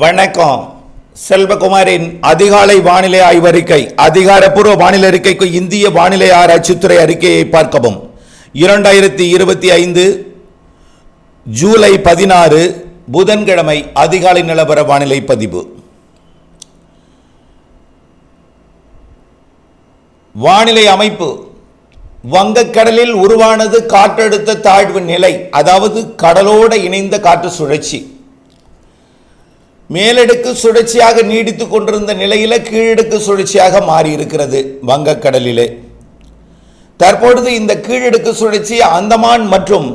வணக்கம். செல்வகுமாரின் அதிகாலை வானிலை ஆய்வறிக்கை அதிகாரப்பூர்வ வானிலை அறிக்கைக்கு இந்திய வானிலை ஆராய்ச்சித்துறை அறிக்கையை பார்க்கவும். இரண்டாயிரத்தி இருபத்தி ஐந்து ஜூலை பதினாறு புதன்கிழமை அதிகாலை நிலவர வானிலை பதிவு. வானிலை அமைப்பு வங்கக்கடலில் உருவானது காற்றழுத்த தாழ்வு நிலை அதாவது கடலோடு இணைந்த காற்று சுழற்சி. மேலடுக்கு சுழற்சியாக நீடித்துக் கொண்டிருந்த நிலையில கீழடுக்கு சுழற்சியாக மாறி இருக்கிறது வங்கக்கடலிலே. தற்பொழுது இந்த கீழடுக்கு சுழற்சி அந்தமான் மற்றும்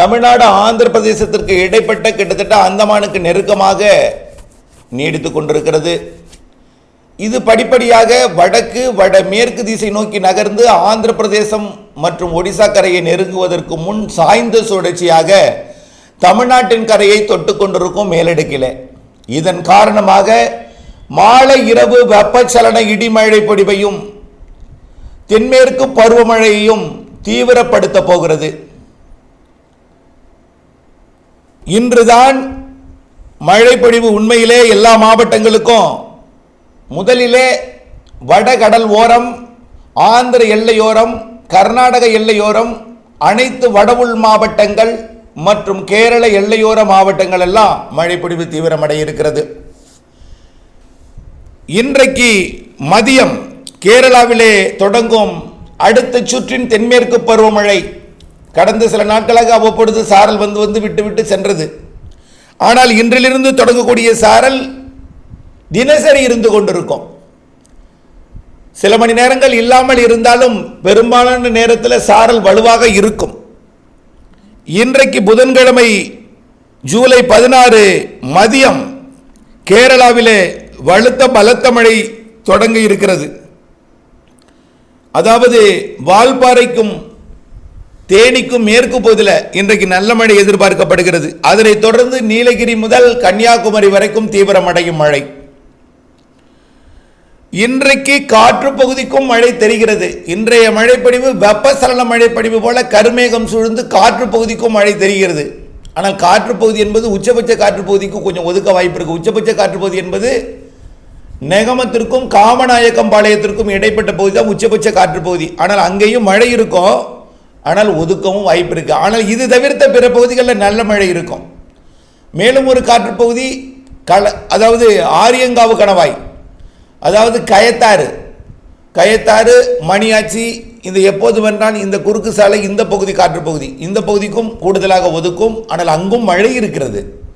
தமிழ்நாடு ஆந்திர பிரதேசத்திற்கு இடைப்பட்ட கிட்டத்தட்ட அந்தமானுக்கு நெருக்கமாக நீடித்து கொண்டிருக்கிறது. இது படிப்படியாக வடக்கு வட மேற்கு திசை நோக்கி நகர்ந்து ஆந்திர பிரதேசம் மற்றும் ஒடிசா கரையை நெருங்குவதற்கு முன் சாய்ந்த சுழற்சியாக தமிழ்நாட்டின் கரையை தொட்டு கொண்டிருக்கும் மேலடுக்கிலே. இதன் காரணமாக மாலை இரவு வெப்பச்சலன இடிமழை பொடிவையும் தென்மேற்கு பருவமழையையும் தீவிரப்படுத்த போகிறது. இன்றுதான் மழைப்பொழிவு உண்மையிலே எல்லா மாவட்டங்களுக்கும் முதலிலே வடகடல் ஓரம் ஆந்திர எல்லையோரம் கர்நாடக எல்லையோரம் அனைத்து வடவுள் மாவட்டங்கள் மற்றும் கேரள எல்லையோர மாவட்டங்கள் எல்லாம் மழைப்பொழிவு தீவிரமடைய இருக்கிறது இன்றைக்கு மதியம் கேரளாவிலே தொடங்கும் அடுத்த சுற்றின் தென்மேற்கு பருவமழை கடந்த சில நாட்களாக அவ்வப்பொழுது சாரல் வந்து வந்து விட்டுவிட்டு சென்றது. ஆனால் இன்றிலிருந்து தொடங்கக்கூடிய சாரல் தினசரி இருந்து கொண்டிருக்கும். சில மணி நேரங்கள் இல்லாமல் இருந்தாலும் பெரும்பாலான நேரத்தில் சாரல் வலுவாக இருக்கும். இன்றைக்கு புதன்கிழமை ஜூலை பதினாறு மதியம் கேரளாவிலே வலுத்த பலத்த மழை தொடங்க இருக்கிறது. அதாவது வால்பாறைக்கும் தேனிக்கும் மேற்கு பகுதியில் இன்றைக்கு நல்ல மழை எதிர்பார்க்கப்படுகிறது. அதனைத் தொடர்ந்து நீலகிரி முதல் கன்னியாகுமரி வரைக்கும் தீவிரமடையும் மழை. இன்றைக்கு காற்று பகுதிக்கும் மழை தெரிகிறது. இன்றைய மழைப்பொழிவு வெப்பசலன மழைப்படிவு போல கருமேகம் சூழ்ந்து காற்று பகுதிக்கும் மழை தெரிகிறது. ஆனால் காற்று பகுதி என்பது உச்சபட்ச காற்று பகுதிக்கு கொஞ்சம் ஒதுக்க வாய்ப்பு இருக்கு. உச்சபட்ச காற்று பகுதி என்பது நெகமத்திற்கும் காமநாயக்கம் பாளையத்திற்கும் இடைப்பட்ட பகுதி தான் உச்சபட்ச காற்று பகுதி. ஆனால் அங்கேயும் மழை இருக்கும். ஆனால் ஒதுக்கவும் வாய்ப்பு இருக்கு. ஆனால் இது தவிர்த்த பிற பகுதிகளில் நல்ல மழை இருக்கும். மேலும் ஒரு காற்று பகுதி கல அதாவது ஆரியங்காவு கணவாய். அதாவது கயத்தாறு. கயத்தாறு மணியாச்சி இந்த எப்போது வென்றான்? இந்த குறுக்கு சாலை இந்த பகுதி காற்று பகுதி. இந்த பகுதிக்கும் கூடுதலாக ஒதுக்கும். ஆனால் அங்கும் மழை இருக்கிறது.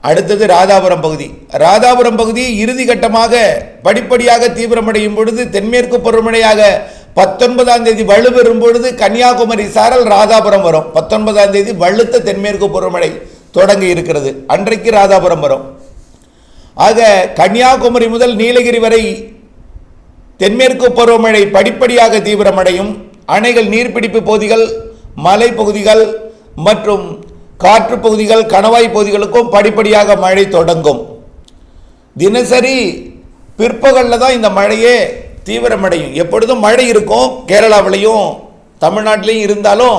அடுத்தது ராதாபுரம் பகுதி. ராதாபுரம் பகுதி இறுதி கட்டமாக படிப்படியாக தீவிரமடையும் பொழுது தென்மேற்கு பருவமழையாக பத்தொன்பதாம் தேதி வலுப்பெறும் பொழுது கன்னியாகுமரி சாரல் ராதாபுரம் வரும். பத்தொன்பதாம் தேதி வலுத்த தென்மேற்கு பருவமழை தொடங்கி இருக்கிறது. அன்றைக்கு ராதாபுரம் வரும். ஆக கன்னியாகுமரி முதல் நீலகிரி வரை தென்மேற்கு பருவமழை படிப்படியாக தீவிரமடையும். அணைகள் நீர்பிடிப்பு பகுதிகள் மலைப்பகுதிகள் மற்றும் காற்று பகுதிகள் கணவாய் பகுதிகளுக்கும் படிப்படியாக மழை தொடங்கும். தினசரி பிற்பகலில் தான் இந்த மழையே தீவிரமடையும். எப்பொழுதும் மழை இருக்கும். கேரளாவிலையும் தமிழ்நாட்டிலையும் இருந்தாலும்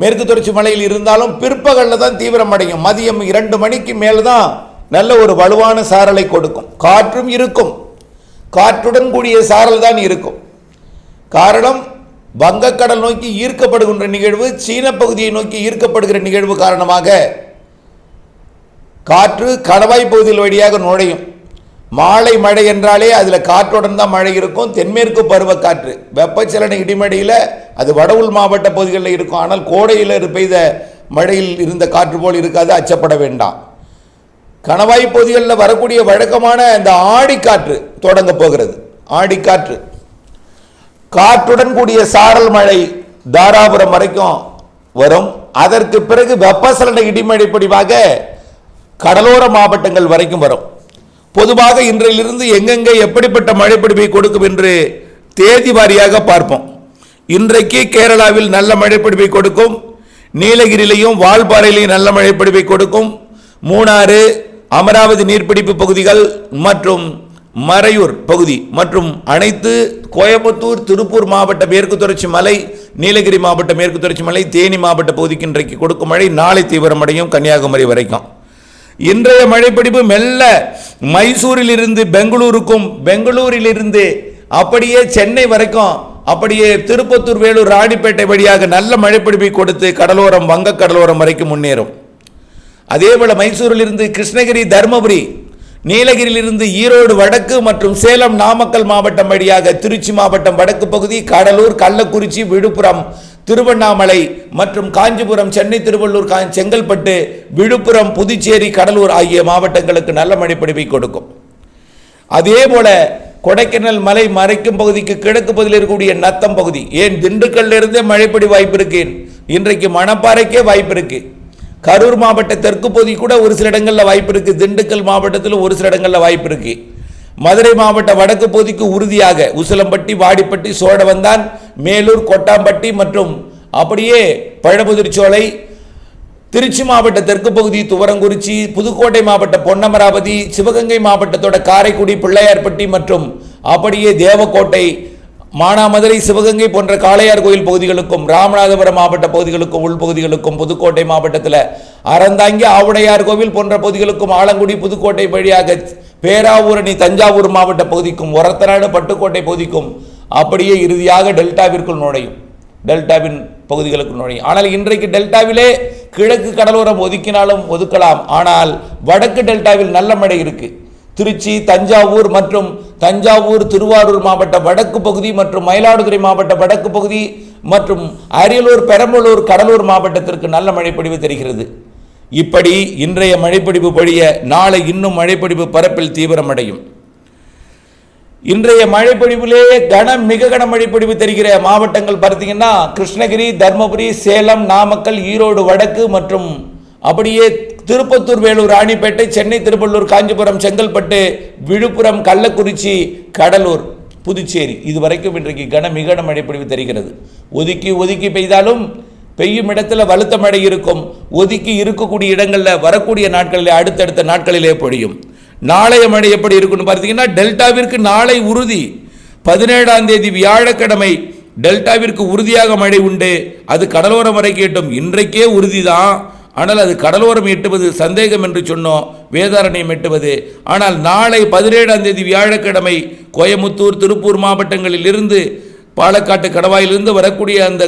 மேற்கு தொடர்ச்சி மலையில் இருந்தாலும் பிற்பகலில் தான் தீவிரமடையும். மதியம் இரண்டு மணிக்கு மேலே தான் நல்ல ஒரு வலுவான சாரலை கொடுக்கும். காற்றும் இருக்கும். காற்றுடன் கூடிய சாரல் தான் இருக்கும். காரணம் வங்கக்கடல் நோக்கி ஈர்க்கப்படுகின்ற நிகழ்வு சீன பகுதியை நோக்கி ஈர்க்கப்படுகிற நிகழ்வு காரணமாக காற்று கணவாய் பகுதியில் வழியாக நுழையும். மாலை மழை என்றாலே அதில் காற்றுடன் தான் மழை இருக்கும். தென்மேற்கு பருவக்காற்று வெப்பச்சலன இடிமடையில் அது வடவுள் மாவட்ட பகுதிகளில் இருக்கும். ஆனால் கோடையில் பெய்த மழையில் இருந்த காற்று போல் இருக்காது அச்சப்பட வேண்டாம். கணவாய் பகுதிகளில் வரக்கூடிய வழக்கமான இந்த ஆடிக்காற்று தொடங்க போகிறது. ஆடிக்காற்று. காற்றுடன் கூடிய சாரல் மழை தாராபுரம் வரைக்கும் வரும். அதற்கு பிறகு வெப்பசலன இடிமழை பொடிவாக கடலோர மாவட்டங்கள் வரைக்கும் வரும். பொதுவாக இன்றையிலிருந்து எங்கெங்கே எப்படிப்பட்ட மழைப்பிடிப்பை கொடுக்கும் என்று தேதி வாரியாக பார்ப்போம். இன்றைக்கு கேரளாவில் நல்ல மழைப்பிடிப்பை கொடுக்கும். நீலகிரியிலையும் வால்பாறையிலையும் நல்ல மழைப்பிடிப்பை கொடுக்கும். மூணாறு அமராவதி நீர்பிடிப்பு பகுதிகள் மற்றும் மறையூர் பகுதி மற்றும் அனைத்து கோயம்புத்தூர் திருப்பூர் மாவட்ட மேற்கு தொடர்ச்சி மலை நீலகிரி மாவட்ட மேற்கு தொடர்ச்சி மலை தேனி மாவட்ட பகுதிக்கு இன்றைக்கு கொடுக்கும் மழை நாளை தீவிரமடையும் கன்னியாகுமரி வரைக்கும். இன்றைய மழைப்பிடிப்பு மெல்ல மைசூரில் இருந்து பெங்களூருக்கும் பெங்களூரிலிருந்து அப்படியே சென்னை வரைக்கும் அப்படியே திருப்பத்தூர் வேலூர் ராணிப்பேட்டை வழியாக நல்ல மழைப்பிடிப்பை கொடுத்து கடலோரம் வங்க கடலோரம் வரைக்கும் முன்னேறும். அதே போல மைசூரில் இருந்து கிருஷ்ணகிரி தருமபுரி நீலகிரியிலிருந்து ஈரோடு வடக்கு மற்றும் சேலம் நாமக்கல் மாவட்டம் வழியாக திருச்சி மாவட்டம் வடக்கு பகுதி கடலூர் கள்ளக்குறிச்சி விழுப்புரம் திருவண்ணாமலை மற்றும் காஞ்சிபுரம் சென்னை திருவள்ளூர் கா செங்கல்பட்டு விழுப்புரம் புதுச்சேரி கடலூர் ஆகிய மாவட்டங்களுக்கு நல்ல மழைப்பிடிப்பை கொடுக்கும். அதே போல கொடைக்கானல் மலை மறைக்கும் பகுதிக்கு கிழக்கு பகுதியில் இருக்கக்கூடிய நத்தம் பகுதி. ஏன் திண்டுக்கல்லிருந்தே மழைப்படி வாய்ப்பு இருக்கு? இன்றைக்கு மணப்பாறைக்கே வாய்ப்பு இருக்குது கரூர் மாவட்ட தெற்கு பகுதி கூட ஒரு சில இடங்களில் வாய்ப்பு இருக்குது திண்டுக்கல் மாவட்டத்தில் ஒரு சில இடங்களில் வாய்ப்பு இருக்குது மதுரை மாவட்ட வடக்கு பகுதிக்கு உறுதியாக உசிலம்பட்டி வாடிப்பட்டி சோழவந்தான் மேலூர் கொட்டாம்பட்டி மற்றும் அப்படியே பழமுதிர்ச்சோலை திருச்சி மாவட்ட தெற்கு பகுதி துவரங்குறிச்சி புதுக்கோட்டை மாவட்ட பொன்னமராவதி சிவகங்கை மாவட்டத்தோட காரைக்குடி பிள்ளையார்பட்டி மற்றும் அப்படியே தேவக்கோட்டை மானாமதுரை சிவகங்கை போன்ற காளையார் கோயில் பகுதிகளுக்கும் ராமநாதபுரம் மாவட்ட பகுதிகளுக்கும் உள்பகுதிகளுக்கும் புதுக்கோட்டை மாவட்டத்தில் அறந்தாங்கி ஆவுடையார் கோவில் போன்ற பகுதிகளுக்கும் ஆலங்குடி புதுக்கோட்டை வழியாக பேராவூரணி தஞ்சாவூர் மாவட்ட பகுதிக்கும் ஒரத்தநாடு பட்டுக்கோட்டை பகுதிக்கும் அப்படியே இறுதியாக டெல்டாவிற்குள் நுழையும். டெல்டாவின் பகுதிகளுக்கு நுழையும். ஆனால் இன்றைக்கு டெல்டாவிலே கிழக்கு கடலோரம் ஒதுக்கினாலும் ஒதுக்கலாம். ஆனால் வடக்கு டெல்டாவில் நல்ல மழை இருக்குது திருச்சி தஞ்சாவூர் மற்றும் தஞ்சாவூர் திருவாரூர் மாவட்ட வடக்கு பகுதி மற்றும் மயிலாடுதுறை மாவட்ட வடக்கு பகுதி மற்றும் அரியலூர் பெரம்பலூர் கடலூர் மாவட்டத்திற்கு நல்ல மழைப்பொழிவு தெரிகிறது. இப்படி இன்றைய மழைப்பொழிவு பொழிய நாளை இன்னும் மழைப்பொழிவு பரப்பில் தீவிரமடையும். இன்றைய மழைப்பொழிவிலே கன மிக கன மழைப்பொழிவு தெரிகிற மாவட்டங்கள் பார்த்தீங்கன்னா கிருஷ்ணகிரி தர்மபுரி சேலம் நாமக்கல் ஈரோடு வடக்கு மற்றும் அப்படியே திருப்பத்தூர் வேலூர் ராணிப்பேட்டை சென்னை திருவள்ளூர் காஞ்சிபுரம் செங்கல்பட்டு விழுப்புரம் கள்ளக்குறிச்சி கடலூர் புதுச்சேரி. இது வரைக்கும் இன்றைக்கு கன மிக கன மழைப்பொழிவு தெரிகிறது. ஒதுக்கி ஒதுக்கி பெய்தாலும் பெய்யும் இடத்துல வலுத்த மழை இருக்கும். ஒதுக்கி இருக்கக்கூடிய இடங்களில் வரக்கூடிய நாட்களில் அடுத்தடுத்த நாட்களிலே பொழியும். நாளைய மழை எப்படி இருக்குன்னு பார்த்தீங்கன்னா டெல்டாவிற்கு நாளை உறுதி. பதினேழாம் தேதி வியாழக்கிழமை டெல்டாவிற்கு உறுதியாக மழை உண்டு. அது கடலோரம் வரை கேட்டும். இன்றைக்கே உறுதிதான். ஆனால் அது கடலோரம் எட்டுவது சந்தேகம் என்று சொன்னோம் வேதாரண்யம் எட்டுவது. ஆனால் நாளை பதினேழாம் தேதி வியாழக்கிழமை கோயமுத்தூர் திருப்பூர் மாவட்டங்களில் இருந்து பாலக்காட்டு கடவாயிலிருந்து வரக்கூடிய அந்த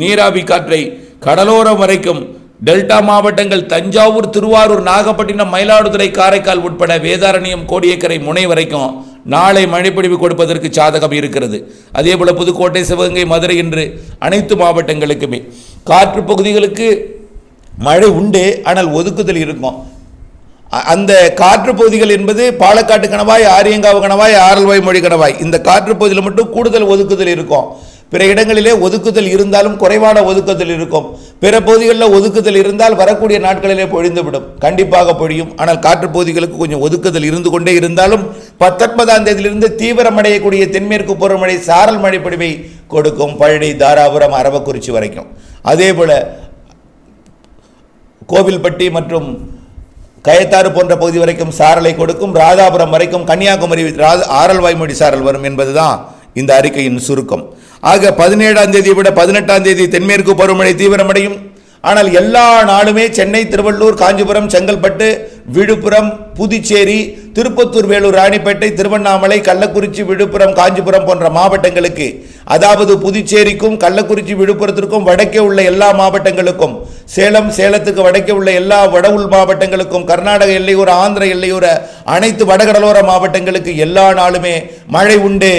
நீராவி காற்றை கடலோரம் வரைக்கும் டெல்டா மாவட்டங்கள் தஞ்சாவூர் திருவாரூர் நாகப்பட்டினம் மயிலாடுதுறை காரைக்கால் உட்பட வேதாரண்யம் கோடியக்கரை முனை வரைக்கும் நாளை மழைப்பொழிவு கொடுப்பதற்கு சாதகம் இருக்கிறது. அதே போல் புதுக்கோட்டை சிவகங்கை மதுரை என்று அனைத்து மாவட்டங்களுக்குமே. காற்று பகுதிகளுக்கு மழை உண்டு ஆனால் ஒதுக்குதல் இருக்கும். அ- அந்த காற்று பகுதிகள் என்பது பாலக்காட்டு கணவாய் ஆரியங்காவு கணவாய் ஆரல்வாய் மொழி கணவாய். இந்த காற்று பகுதியில் மட்டும் கூடுதல் ஒதுக்குதல் இருக்கும். பிற இடங்களிலே ஒதுக்குதல் இருந்தாலும் குறைவான ஒதுக்குதல் இருக்கும். பிற பகுதிகளில் ஒதுக்குதல் இருந்தால் வரக்கூடிய நாட்களிலே பொழிந்துவிடும். கண்டிப்பாக பொழியும். ஆனால் காற்று பகுதிகளுக்கு கொஞ்சம் ஒதுக்குதல் இருந்து கொண்டே இருந்தாலும் பத்தொன்பதாம் தேதியிலிருந்து தீவிரமடையக்கூடிய தென்மேற்கு பருவமழை சாரல் மழைப்பொழிவை கொடுக்கும் பழனி தாராபுரம் அரவக்குறிச்சி வரைக்கும். அதே போல கோவில்பட்டி மற்றும் கயத்தாறு போன்ற பகுதி வரைக்கும் சாரலை கொடுக்கும் ராதாபுரம் வரைக்கும் கன்னியாகுமரி ராத ஆரல்வாய்மொழி சாரல் வரும் என்பதுதான் இந்த அறிக்கையின் சுருக்கம். ஆக பதினேழாம் தேதியை விட பதினெட்டாம் தேதி தென்மேற்கு பருவமழை தீவிரமடையும். ஆனால் எல்லா நாளுமே சென்னை திருவள்ளூர் காஞ்சிபுரம் செங்கல்பட்டு விழுப்புரம் புதுச்சேரி திருப்பத்தூர் வேலூர் ராணிப்பேட்டை திருவண்ணாமலை கள்ளக்குறிச்சி விழுப்புரம் காஞ்சிபுரம் போன்ற மாவட்டங்களுக்கு அதாவது புதுச்சேரிக்கும் கள்ளக்குறிச்சி விழுப்புரத்திற்கும் வடக்கே உள்ள எல்லா மாவட்டங்களுக்கும் சேலம் சேலத்துக்கு வடக்கே உள்ள எல்லா வட உள் மாவட்டங்களுக்கும் கர்நாடக எல்லையோர ஆந்திர எல்லையோர அனைத்து வடகடலோர மாவட்டங்களுக்கு எல்லா நாளுமே மழை உண்டு.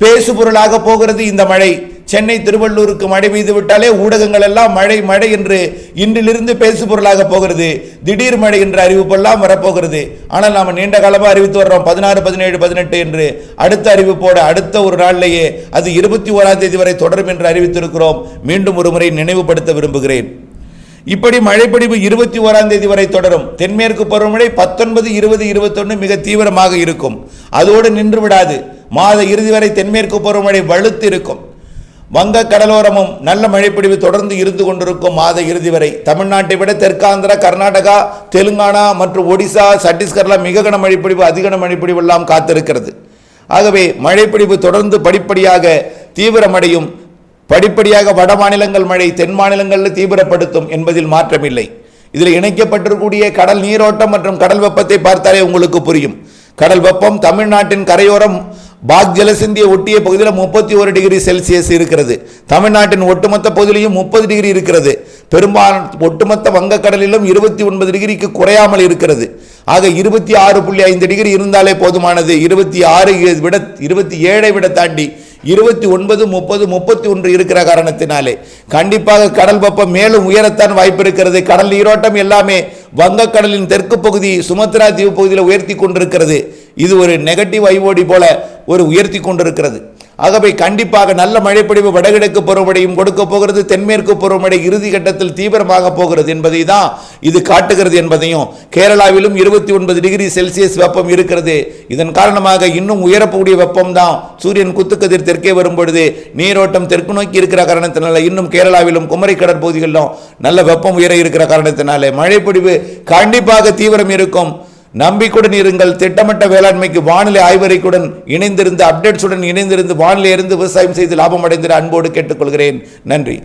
பேசுபொருளாக போகிறது இந்த மழை. சென்னை திருவள்ளூருக்கு மழை பெய்து விட்டாலே ஊடகங்கள் எல்லாம் மழை மழை என்று இன்றிலிருந்து பேசு பொருளாக போகிறது. திடீர் மழை என்ற அறிவிப்பெல்லாம் வரப்போகிறது. ஆனால் நாம் நீண்ட காலமாக அறிவித்து வர்றோம். பதினாறு பதினேழு பதினெட்டு என்று அடுத்த அறிவிப்போடு அடுத்த ஒரு நாளிலேயே அது இருபத்தி ஓராம் தேதி வரை தொடரும் என்று அறிவித்திருக்கிறோம். மீண்டும் ஒரு முறை நினைவுபடுத்த விரும்புகிறேன். இப்படி மழைப்பிடிவு இருபத்தி ஓராம் தேதி வரை தொடரும். தென்மேற்கு பருவமழை பத்தொன்பது இருபது இருபத்தொன்று மிக தீவிரமாக இருக்கும். அதோடு நின்று விடாது. மாத இறுதி வரை தென்மேற்கு பருவமழை வலுத்து இருக்கும். வங்க கடலோரமும் நல்ல மழைப்பிடிவு தொடர்ந்து இருந்து கொண்டிருக்கும் மாத இறுதி வரை தமிழ்நாட்டை விட தெற்காந்திரா கர்நாடகா தெலுங்கானா மற்றும் ஒடிசா சத்தீஸ்கர்லாம் மிக கன மழைப்பிடிவு அதிகன மழைப்பிடிவு எல்லாம் காத்திருக்கிறது. ஆகவே மழைப்பிடிவு தொடர்ந்து படிப்படியாக தீவிரமடையும். படிப்படியாக வட மாநிலங்கள் மழை தென் மாநிலங்களில் தீவிரப்படுத்தும் என்பதில் மாற்றமில்லை. இதில் இணைக்கப்பட்டிருக்கக்கூடிய கடல் நீரோட்டம் மற்றும் கடல் வெப்பத்தை பார்த்தாலே உங்களுக்கு புரியும். கடல் வெப்பம் தமிழ்நாட்டின் கரையோரம் பாக் ஜலசிந்திய ஒட்டிய பகுதியில் முப்பத்தி ஒரு டிகிரி செல்சியஸ் இருக்கிறது. தமிழ்நாட்டின் ஒட்டுமொத்த பகுதியிலையும் முப்பது டிகிரி இருக்கிறது. பெரும்பாலும் ஒட்டுமொத்த வங்கக்கடலிலும் இருபத்தி ஒன்பது டிகிரிக்கு குறையாமல் இருக்கிறது. ஆக இருபத்தி ஆறு புள்ளி ஐந்து டிகிரி இருந்தாலே போதுமானது. இருபத்தி ஆறு விட இருபத்தி ஏழை விட தாண்டி இருபத்தி ஒன்பது முப்பது முப்பத்தி ஒன்று இருக்கிற காரணத்தினாலே. கண்டிப்பாக கடல் வெப்பம் மேலும் உயரத்தான் வாய்ப்பு இருக்கிறது. கடல் நீரோட்டம் எல்லாமே வங்கக்கடலின் தெற்கு பகுதி சுமத்ரா தீவு பகுதியில் உயர்த்தி கொண்டிருக்கிறது. இது ஒரு நெகட்டிவ் ஐஓடி போல ஒரு உயர்த்தி கொண்டிருக்கிறது. ஆகவே கண்டிப்பாக நல்ல மழைப்பொழிவு வடகிழக்கு பருவமழையும் கொடுக்க போகிறது தென்மேற்கு பருவமழை இறுதி கட்டத்தில் தீவிரமாக போகிறது என்பதை தான் இது காட்டுகிறது என்பதையும் கேரளாவிலும் இருபத்தி ஒன்பது டிகிரி செல்சியஸ் வெப்பம் இருக்கிறது. இதன் காரணமாக இன்னும் உயரக்கூடிய வெப்பம் தான் சூரியன் குத்துக்கதிர் தெற்கே வரும் பொழுது நீரோட்டம் தெற்கு நோக்கி இருக்கிற காரணத்தினால இன்னும் கேரளாவிலும் குமரி கடற்பகுதிகளிலும் நல்ல வெப்பம் உயர இருக்கிற காரணத்தினாலே மழைப்பொழிவு கண்டிப்பாக தீவிரம் இருக்கும். நம்பிக்கையுடன் இருங்கள். திட்டமிட்ட வேளாண்மைக்கு வானிலை ஆய்வறிக்கையுடன் இணைந்திருந்து அப்டேட்ஸுடன் இணைந்திருந்து வானிலை இருந்து விவசாயம் செய்து லாபம் அடைந்திட அன்போடு கேட்டுக்கொள்கிறேன். நன்றி.